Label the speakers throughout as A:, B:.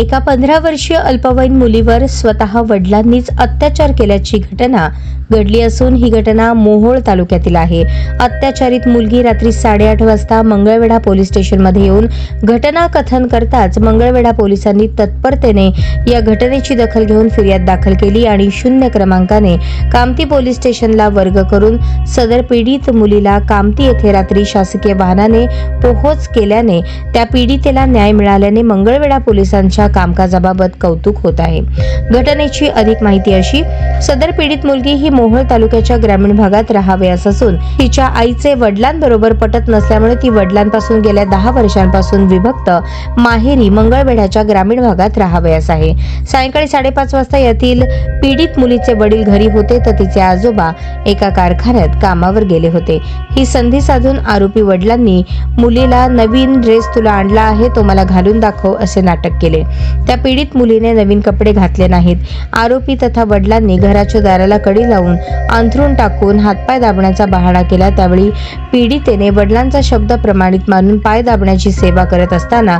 A: एका पंधरा वर्षीय अल्पवयीन मुलीवर स्वतः वडिलांनीच अत्याचार केल्याची घटना घडली असून ही घटना मोहोळ तालुक्यातील आहे. अत्याचारित मुलगी रात्री साडेआठ वाजता मंगळवेढा पोलीस स्टेशनमध्ये येऊन घटना कथन करताच मंगळवेढा पोलिसांनी तत्परतेने या घटनेची दखल घेऊन फिर्याद दाखल केली आणि शून्य क्रमांकाने कामती पोलीस स्टेशनला वर्ग करून सदर पीडित मुलीला कामती येथे रात्री शासकीय वाहनाने पोहोच केल्याने त्या पीडितेला न्याय मिळाल्याने मंगळवेढा पोलिसांच्या कामकाजाबाबत कौतुक होत आहे. घटनेची अधिक माहिती अशी सदर पीडित मुलगी ही मोहोळ तालुक्याच्या ग्रामीण भागात राहावयास असून तिच्या आईचे वडिलांबरोबर पटत नसल्यामुळे ती वडिलांपासून गेल्या दहा वर्षांपासून विभक्त माहेरी मंगळवेढ्याच्या ग्रामीण भागात राहावयास आहे. सायंकाळी साडेपाच वाजता यातील पीडित मुलीचे वडील घरी होते तर तिचे आजोबा एका कारखान्यात कामावर गेले होते. ही संधी साधून आरोपी वडिलांनी मुलीला नवीन ड्रेस तुला आणला आहे तो मला घालून दाखव असे नाटक केले. त्या पीडित मुलीने नवीन कपडे घातले नाहीत. आरोपी तथा वडिलांनी घराच्या दाराला कडी लावून अंथरून टाकून हातपाय दाबण्याचा बहाणा केला. त्यावेळी पीडितेने वडिलांचा शब्द प्रमाणित मानून पाय दाबण्याची सेवा करत असताना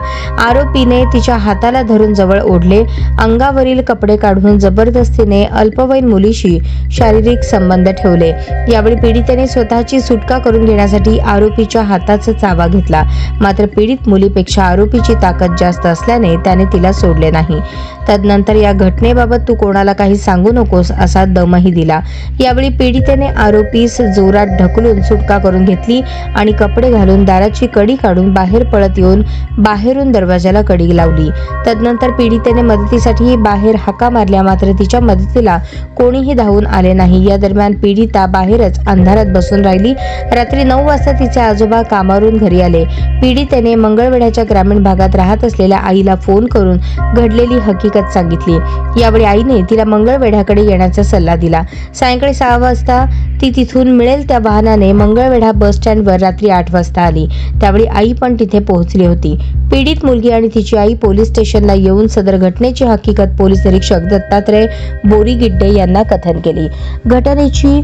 A: आरोपीने तिच्या हाताला धरून जवळ ओढले. अंगावरील कपडे काढून जबरदस्तीने अल्पवयीन मुलीशी शारीरिक संबंध ठेवले. यावेळी पीडितेने स्वतःची सुटका करून घेण्यासाठी आरोपीच्या हाताचा चावा घेतला. मात्र पीडित मुलीपेक्षा आरोपीची ताकद जास्त असल्याने त्याने तिला सोडले नाही. तदनंतर या घटनेबाबत तू कोणाला काही सांगू नकोस असा दमही दिला. यावेळी पीडितेने आरोपीस जोरात ढकलून सुटका करून घेतली आणि कपडे घालून दाराची कडी काढून बाहेर पळत येऊन बाहेरून दरवाजाला कडी लावली. तदनंतर पीडितेने मदतीसाठी बाहेर हाका मारल्या मात्र तिच्या मदतीला कोणीही धावून आले नाही. या दरम्यान पीडिता बाहेरच अंधारात बसून राहिली. रात्री नऊ वाजता तिचे आजोबा कामावरून घरी आले. पीडितेने मंगळवेढ्याच्या ग्रामीण भागात राहत असलेल्या आईला फोन करून करून घडलेली हकीकत सांगितली. यावेळी आईने तिला मंगळवेढ्याकडे येण्याचा सल्ला दिला. सायंकाळी सहा वाजता ती तिथून मिळेल त्या वाहनाने मंगळवेढा बस स्टँडवर रात्री आठ वाजता आली. त्यावेळी आई पण तिथे पोहोचली होती. पीडित मुलगी आणि तिची आई पोलीस स्टेशनला येऊन सदर घटनेची हकीकत पोलीस निरीक्षक दत्तात्रय बोरीगिड्डे यांना कथन केली. घटनेची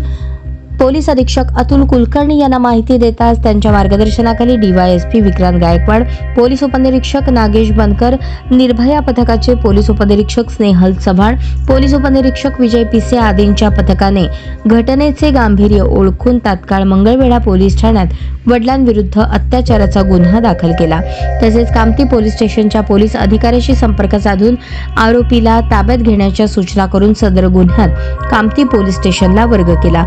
A: पोलीस अधीक्षक अतुल कुलकर्णी यांना माहिती देताच त्यांच्या मार्गदर्शनाखाली डीवायएसपी विक्रांत गायकवाड पोलीस उपनिरीक्षक नागेश बनकर निर्भया पथकाचे पोलीस उपनिरीक्षक स्नेहल चव्हाण पोलीस उपनिरीक्षक विजय पिसे आदींच्या पथकाने घटनेचे गांभीर्य ओळखून तात्काळ मंगळवेढा पोलीस ठाण्यात वडिलांविरुद्ध अत्याचाराचा गुन्हा दाखल केला. तसेच कामती पोलीस स्टेशनच्या पोलीस अधिकाऱ्याशी संपर्क साधून आरोपीला ताब्यात घेण्याच्या सूचना करून सदर गुन्ह्यात कामती पोलीस स्टेशनला वर्ग केला.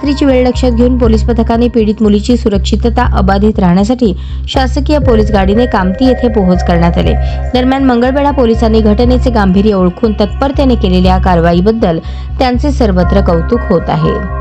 A: रात्रीची वेळ लक्षात घेऊन पोलीस पथकाने पीडित मुलीची सुरक्षितता अबाधित राहण्यासाठी शासकीय पोलीस गाडीने कामती येथे पोहोच करण्यात आले. दरम्यान मंगळवेढा पोलिसांनी घटनेचे गांभीर्य ओळखून तत्परतेने केलेल्या कारवाईबद्दल त्यांचे सर्वत्र कौतुक होत आहे.